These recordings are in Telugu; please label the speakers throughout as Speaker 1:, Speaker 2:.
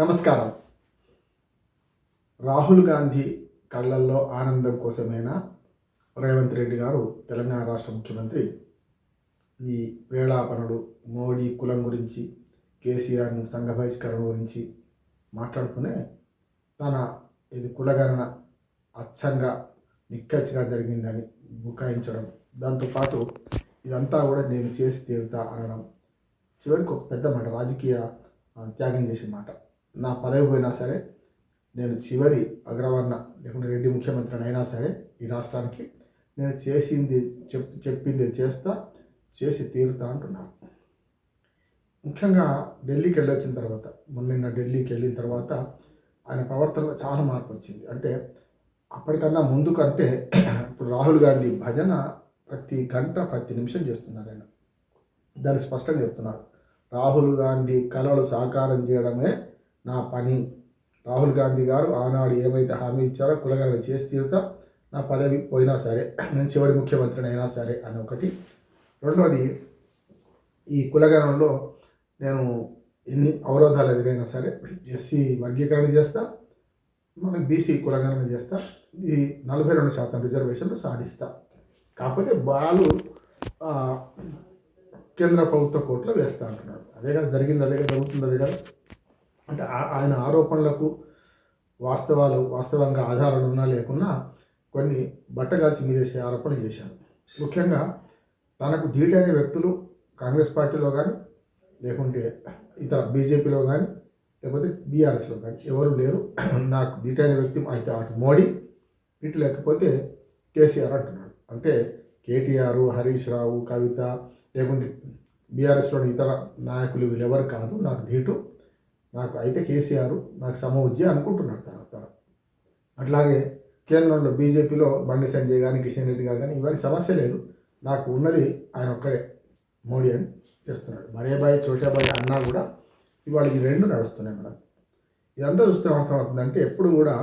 Speaker 1: నమస్కారం. రాహుల్ గాంధీ కళ్ళల్లో ఆనందం కోసమేనా రేవంత్ రెడ్డి గారు తెలంగాణ రాష్ట్ర ముఖ్యమంత్రి. ఈ వేళాపనుడు మోడీ కులం గురించి కేసీఆర్ను సంఘ బహిష్కరణ గురించి మాట్లాడుతూనే తన ఇది కులగణన అచ్చంగా నిక్కచ్చిగా జరిగిందని బుకాయించడం. దాంతోపాటు ఇదంతా కూడా నేను చేసి తీరుతా అనడం చివరికి ఒక పెద్ద మాట రాజకీయ త్యాగం చేసిన మాట. నా పదవి పోయినా సరే నేను చివరి అగ్రవర్ణ లేకుంటే రెడ్డి ముఖ్యమంత్రిని అయినా సరే ఈ రాష్ట్రానికి నేను చేసింది చెప్ చెప్పింది చేస్తా చేసి తీరుతా అంటున్నారు ముఖ్యంగా ఢిల్లీకి వెళ్ళొచ్చిన తర్వాత మొన్న ఢిల్లీకి వెళ్ళిన తర్వాత ఆయన ప్రవర్తనలో చాలా మార్పు వచ్చింది. అంటే అప్పటికన్నా ముందు కంటే ఇప్పుడు రాహుల్ గాంధీ భజన ప్రతి గంట ప్రతి నిమిషం చేస్తున్నారు ఆయన. దాన్ని స్పష్టంగా చెప్తున్నారు. రాహుల్ గాంధీ కళలు సాకారం చేయడమే నా పని. రాహుల్ గాంధీ గారు ఆనాడు ఏమైతే హామీ ఇచ్చారో కులగరణ చేసి తీరుతా నా పదవి పోయినా సరే నేను చివరి ముఖ్యమంత్రిని అయినా సరే అని ఒకటి. రెండవది ఈ కులగణంలో నేను ఎన్ని అవరోధాలు ఎదురైనా సరే ఎస్సీ వర్గీకరణ చేస్తా మనం బీసీ కులగణన చేస్తా ఇది నలభై రెండు శాతం రిజర్వేషన్లు సాధిస్తా. కాకపోతే బాలు కేంద్ర ప్రభుత్వ కోర్టులో వేస్తా అంటున్నారు. అదే కదా జరిగింది అదే కదా జరుగుతుంది అదే కదా. అంటే ఆయన ఆరోపణలకు వాస్తవాలు వాస్తవంగా ఆధారాలు ఉన్నా లేకున్నా కొన్ని బట్టగాల్చి మీదేసే ఆరోపణలు చేశారు. ముఖ్యంగా తనకు ధీటి అనే వ్యక్తులు కాంగ్రెస్ పార్టీలో కానీ లేకుంటే ఇతర బీజేపీలో కానీ లేకపోతే బీఆర్ఎస్లో కానీ ఎవరు లేరు. నాకు ధీటి అనే వ్యక్తి అయితే అటు మోడీ ఇటు లేకపోతే కేసీఆర్ అంటున్నాడు. అంటే కేటీఆర్ హరీష్ రావు కవిత లేకుంటే బీఆర్ఎస్లోని ఇతర నాయకులు వీళ్ళెవరు కాదు నాకు ధీటు. నాకు అయితే కేసీఆర్ నాకు సమవుజ్జి అనుకుంటున్నాడు తన తన. అట్లాగే కేంద్రంలో బీజేపీలో బండి సంజయ్ కానీ కిషన్ రెడ్డి గారు కానీ ఇవన్నీ సమస్య లేదు. నాకు ఉన్నది ఆయన ఒక్కడే మోడీ అని చేస్తున్నాడు మరేబాయ్ చోటాబాయ్ అన్నా కూడా ఇవాళ ఈ రెండు నడుస్తున్నాయి మనం ఇదంతా చూస్తే అర్థమవుతుందంటే ఎప్పుడు కూడా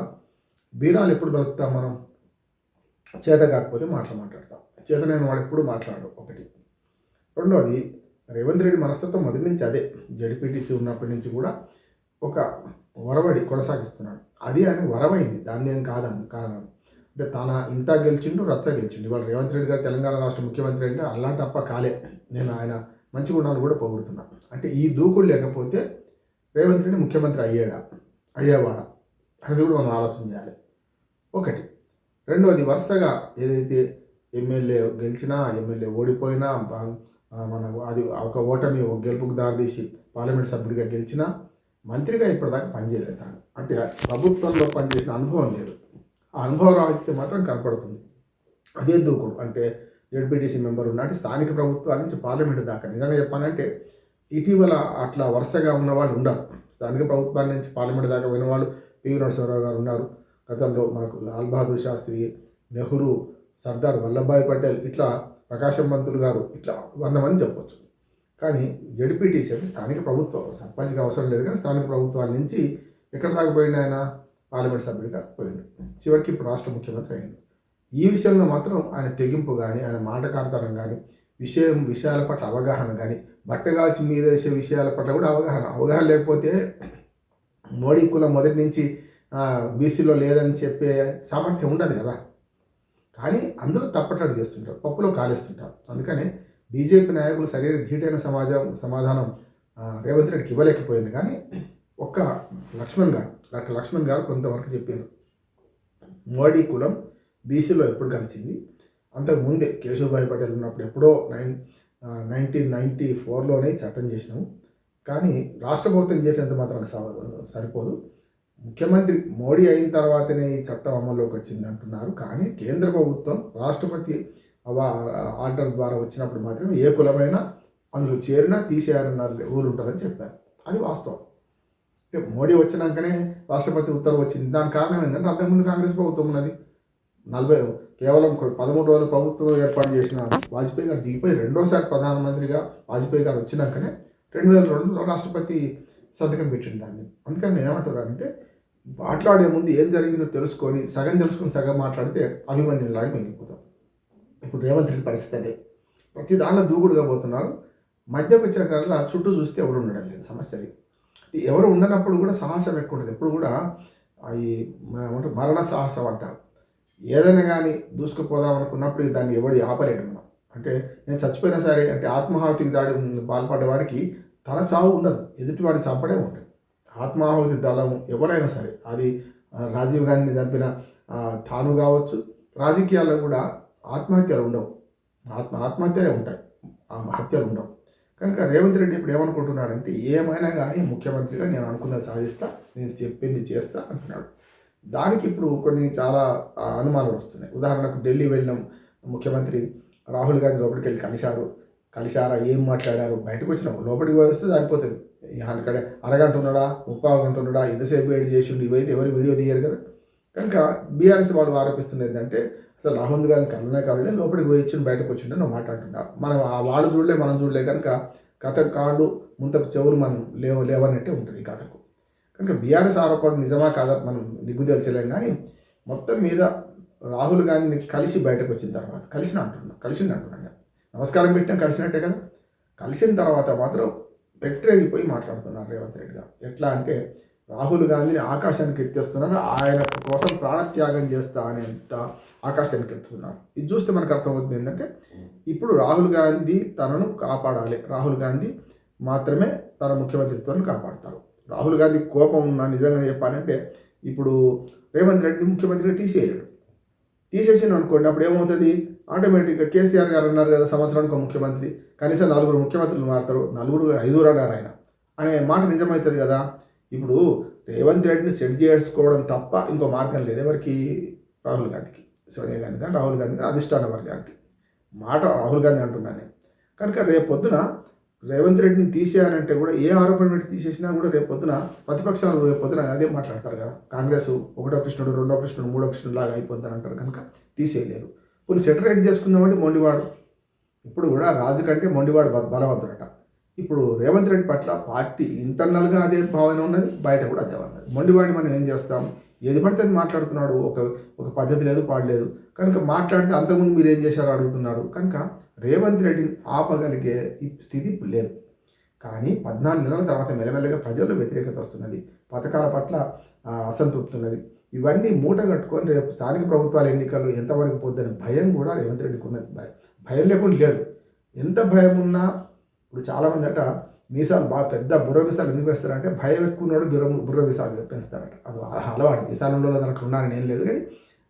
Speaker 1: బీరాలు ఎప్పుడు బతుకుతాం మనం? చేత కాకపోతే మాటలు మాట్లాడతాం. చేత నేను వాడు ఎప్పుడు మాట్లాడు ఒకటి. రెండవది రేవంత్ రెడ్డి మనస్తత్వం మొదటి నుంచి అదే. జడ్పీటీసీ ఉన్నప్పటి నుంచి కూడా ఒక వరవడి కొనసాగిస్తున్నాడు. అది ఆయన వరమైంది. దాన్ని ఏం కాదని కారణం. అంటే తన ఇంటా గెలిచిండు రచ్చ గెలిచిండు. ఇవాళ రేవంత్ రెడ్డి గారు తెలంగాణ రాష్ట్ర ముఖ్యమంత్రి అంటే అలాంటప్ప కాలే. నేను ఆయన మంచి గుణాలు కూడా పోగొడుతున్నా. అంటే ఈ దూకుడు లేకపోతే రేవంత్ రెడ్డి ముఖ్యమంత్రి అయ్యాడా? అయ్యేవాడా? అనేది కూడా మనం ఆలోచన చేయాలి. ఒకటి. రెండవది వరుసగా ఏదైతే ఎమ్మెల్యే గెలిచినా ఎమ్మెల్యే ఓడిపోయినా మన అది ఒక ఓటమి ఒక గెలుపుకు దారితీసి పార్లమెంట్ సభ్యుడిగా గెలిచినా మంత్రిగా ఇప్పటిదాకా పనిచేయలేదు తాను అంటే ప్రభుత్వంలో పనిచేసిన అనుభవం లేదు. ఆ అనుభవ రాహిత్యం మాత్రం కనపడుతుంది. అదే దూకుడు అంటే జడ్పీటీసీ మెంబర్ ఉన్నట్టు స్థానిక ప్రభుత్వాల నుంచి పార్లమెంట్ దాకా. నిజంగా చెప్పాలంటే ఇటీవల అట్లా వరుసగా ఉన్న వాళ్ళు ఉండరు. స్థానిక ప్రభుత్వాల నుంచి పార్లమెంట్ దాకా పోయిన వాళ్ళు పివి నరసింహరావు గారు ఉన్నారు. గతంలో మనకు లాల్ బహదూర్ శాస్త్రి నెహ్రూ సర్దార్ వల్లభాయ్ పటేల్ ఇట్లా ప్రకాశం మంత్రులు గారు ఇట్లా వంద మంది చెప్పొచ్చు. కానీ జడ్పీటీసీ అంటే స్థానిక ప్రభుత్వం సర్పంచ్కి అవసరం లేదు కానీ స్థానిక ప్రభుత్వాల నుంచి ఎక్కడ దాకా పోయిండు ఆయన? పార్లమెంట్ సభ్యుడిగా పోయిండు. చివరికి ఇప్పుడు రాష్ట్ర ముఖ్యమంత్రి అయిండు ఈ విషయంలో మాత్రం ఆయన తెగింపు కానీ ఆయన మాటకాడతనం కానీ విషయం విషయాల పట్ల అవగాహన కానీ బట్టగాల్చి మీద వేసే విషయాల పట్ల కూడా అవగాహన అవగాహన లేకపోతే మోడీ కులం మొదటి నుంచి బీసీలో లేదని చెప్పే సామర్థ్యం ఉండదు కదా. కానీ అందరూ తప్పటడు చేస్తుంటారు. పప్పులో కాలేస్తుంటారు. అందుకనే బీజేపీ నాయకులు సరైన ధీటైన సమాజం సమాధానం రేవంత్ రెడ్డికి ఇవ్వలేకపోయింది. కానీ ఒక్క లక్ష్మణ్ గారు డాక్టర్ లక్ష్మణ్ గారు కొంతవరకు చెప్పారు. మోడీ కులం బీసీలో ఎప్పుడు కలిసింది? అంతకు ముందే కేశవభాయ్ పటేల్ ఉన్నప్పుడు ఎప్పుడో నైన్ నైన్టీన్ నైంటీ ఫోర్లోనే చట్టం చేసినాము. కానీ రాష్ట్ర ప్రభుత్వం చేసేంత మాత్రం స- సరిపోదు. ముఖ్యమంత్రి మోడీ అయిన తర్వాతనే ఈ చట్టం అమల్లోకి వచ్చింది అంటున్నారు. కానీ కేంద్ర ప్రభుత్వం రాష్ట్రపతి ఆర్డర్ ద్వారా వచ్చినప్పుడు మాత్రం ఏ కులమైనా అందులో చేరినా తీసేయాలన్న రూల్ ఉంటుందని చెప్పారు. అది వాస్తవం. అంటే మోడీ వచ్చినాకనే రాష్ట్రపతి ఉత్తర్వు వచ్చింది. దాని కారణం ఏంటంటే అంతకుముందు కాంగ్రెస్ ప్రభుత్వం ఉన్నది. నలభై కేవలం పదమూడు రోజుల ప్రభుత్వం ఏర్పాటు చేసిన వాజ్పేయి గారు దిగిపోయి రెండోసారి ప్రధానమంత్రిగా వాజ్పేయి గారు వచ్చినాకనే రెండు వేల రెండులో రాష్ట్రపతి సంతకం పెట్టింది దాన్ని. అందుకని నేను ఏమంటున్నానంటే మాట్లాడే ముందు ఏం జరిగిందో తెలుసుకొని సగం తెలుసుకుని సగం మాట్లాడితే అభిమన్యులాగా మిగిలిపోతాం. ఇప్పుడు రేవంత్ రెడ్డి పరిస్థితి అదే. ప్రతి దానిలో దూకుడుగా పోతున్నారు. మధ్యకు వచ్చిన కల్లా చుట్టూ చూస్తే ఎవరు ఉండడం లేదు. సమస్య అది. ఎవరు ఉండనప్పుడు కూడా సాహసం ఎక్కువ ఉంటుంది. ఎప్పుడు కూడా ఈ మరణ సాహసం అంటారు. ఏదైనా కానీ దూసుకుపోదాం అనుకున్నప్పుడు దాన్ని ఎవడు ఆపలేడు మనం. అంటే నేను చచ్చిపోయినా సరే అంటే ఆత్మాహుతికి దాడి పాల్పడ్డవాడికి తన చావు ఉండదు. ఎదుటివాడిని చంపడే ఉంటుంది. ఆత్మాహుతి దళం ఎవరైనా సరే. అది రాజీవ్ గాంధీని చంపిన తాను కావచ్చు. రాజకీయాల్లో కూడా ఆత్మహత్యలు ఉండవు. ఆత్మ ఆత్మహత్యలే ఉంటాయి. ఆ హత్యలు ఉండవు. కనుక రేవంత్ రెడ్డి ఇప్పుడు ఏమనుకుంటున్నాడంటే ఏమైనా కానీ ముఖ్యమంత్రిగా నేను అనుకున్నది సాధిస్తా నేను చెప్పింది చేస్తా అంటున్నాడు. దానికి ఇప్పుడు కొన్ని చాలా అనుమానాలు వస్తున్నాయి. ఉదాహరణకు ఢిల్లీ వెళ్ళిన ముఖ్యమంత్రి రాహుల్ గాంధీ లోపలికి వెళ్ళి కలిశారు. కలిశారా ఏం మాట్లాడారు? బయటకు వచ్చిన. లోపలికి వస్తే సరిపోతుంది. అక్కడ అరగంట ఉన్నాడా? ముప్పావు గంట ఉన్నాడా? ఎంతసేపు వేడి చేసి ఉండి ఇవైతే ఎవరు వీడియో తీయరు కదా. కనుక బీఆర్ఎస్ వాళ్ళు ఆరోపిస్తున్నది ఏంటంటే అసలు రాహుల్ గాంధీ కలనే కాలే లోపలికి పోయి ఇచ్చిన బయటకు వచ్చిండే నువ్వు మాట్లాడుతున్నారు మనం ఆ వాళ్ళు చూడలే మనం చూడలే కనుక కథ కాళ్ళు ముంతకు చెవులు మనం లేవ లేవన్నట్టే ఉంటుంది ఈ కథకు. కనుక బీఆర్ఎస్ ఆరోపణ నిజమా కాదా మనం నిగ్గుదేల్చలేం కానీ మొత్తం మీద రాహుల్ గాంధీని కలిసి బయటకు వచ్చిన తర్వాత కలిసిన అంటున్నా కలిసింది అంటున్నాను నమస్కారం పెట్టాం కలిసినట్టే కదా? కలిసిన తర్వాత మాత్రం పెట్టిపోయి మాట్లాడుతున్నారు రేవంత్ రెడ్డి గారు. ఎట్లా అంటే రాహుల్ గాంధీని ఆకాశానికి ఎత్తేస్తున్నారు ఆయన కోసం ప్రాణత్యాగం చేస్తా అనేంత ఆకాశానికి ఎత్తుతున్నారు ఇది చూస్తే మనకు అర్థమవుతుంది ఏంటంటే ఇప్పుడు రాహుల్ గాంధీ తనను కాపాడాలి. రాహుల్ గాంధీ మాత్రమే తన ముఖ్యమంత్రిత్వాన్ని కాపాడతారు. రాహుల్ గాంధీ కోపం ఉన్న నిజంగా చెప్పాలంటే ఇప్పుడు రేవంత్ రెడ్డి ముఖ్యమంత్రిగా తీసేయలేడు. తీసేసిన అనుకోండి అప్పుడు ఏమవుతుంది? ఆటోమేటిక్గా కేసీఆర్ గారు అన్నారు కదా సంవత్సరానికి ఒక ముఖ్యమంత్రి కనీసం నలుగురు ముఖ్యమంత్రులు మారుతారు నలుగురు ఐదుగురు అన్నారు ఆయన. అనే మాట నిజమవుతుంది కదా. ఇప్పుడు రేవంత్ రెడ్డిని సెట్ చేసుకోవడం తప్ప ఇంకో మార్గం లేదు ఎవరికి రాహుల్ గాంధీకి. సోనియా గాంధీ కానీ రాహుల్ గాంధీ కానీ అధిష్టాన వర్గానికి. మాట రాహుల్ గాంధీ అంటున్నాను. కనుక రేపు పొద్దున రేవంత్ రెడ్డిని తీసేయాలంటే కూడా ఏ ఆరోపణ పెట్టి తీసేసినా కూడా రేపు పొద్దున ప్రతిపక్షాలు రేపు పొద్దున అదే మాట్లాడతారు కదా. కాంగ్రెస్ ఒకటో కృష్ణుడు రెండో కృష్ణుడు మూడో కృష్ణుడు లాగా అయిపోతారు అంటారు కనుక తీసేయలేరు. కొన్ని సెటరేట్ చేసుకుందామంటే మొండివాడు. ఇప్పుడు కూడా రాజు కంటే మొండివాడు బ- బలవంతుడట. ఇప్పుడు రేవంత్ రెడ్డి పట్ల పార్టీ ఇంటర్నల్గా అదే భావన ఉన్నది బయట కూడా అదే ఉన్నది. మొండివాడిని మనం ఏం చేస్తాం? ఏది పడితే అది మాట్లాడుతున్నాడు. ఒక ఒక పద్ధతి లేదు పాడలేదు కనుక మాట్లాడితే అంతకుముందు మీరు ఏం చేశారో అడుగుతున్నాడు. కనుక రేవంత్ రెడ్డిని ఆపగలిగే ఈ స్థితి ఇప్పుడు లేదు. కానీ పద్నాలుగు నెలల తర్వాత మెల్లమెల్లగా ప్రజల్లో వ్యతిరేకత వస్తున్నది. పథకాల పట్ల అసంతృప్తి ఉన్నది. ఇవన్నీ మూట కట్టుకొని రేపు స్థానిక ప్రభుత్వాల ఎన్నికలు ఎంతవరకు పోద్దని భయం కూడా రేవంత్ రెడ్డికి ఉన్నది. భయం భయం లేకుండా లేడు. ఎంత భయం ఉన్నా ఇప్పుడు చాలామంది అట మీసాలు బాగా పెద్ద బుర్ర మీసాలు ఎందుకు పెంచుతారంటే భయం ఎక్కువ ఉన్నాడు బుర్ర బుర్ర మీసాలు పెంచుతారట. అది అలవాటు. అలవాటు మీసాలలో అట్లా ఉన్నారని ఏం లేదు కానీ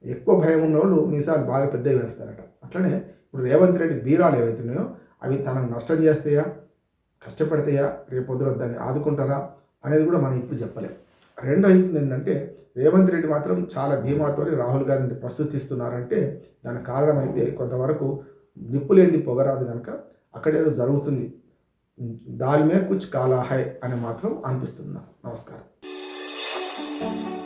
Speaker 1: ఎక్కువ భయం ఉన్న వాళ్ళు మీసాలు బాగా పెద్దవి వేస్తారట. అట్లనే ఇప్పుడు రేవంత్ రెడ్డి బీరాలు ఏవైతున్నాయో అవి తనకు నష్టం చేస్తాయా? కష్టపడతాయా? రేపు పొద్దున దాన్ని ఆదుకుంటారా? అనేది కూడా మనం ఇప్పుడు చెప్పలేం. రెండో ఏంటంటే రేవంత్ రెడ్డి మాత్రం చాలా ధీమాతో రాహుల్ గాంధీని ప్రస్తుతిస్తున్నారంటే దానికి కారణం అయితే కొంతవరకు నిప్పులేంది పొగరాదు కనుక అక్కడేదో జరుగుతుంది. దాల్మే కుచ్ కాలా హై అని మాత్రం అనిపిస్తుంది. నమస్కారం.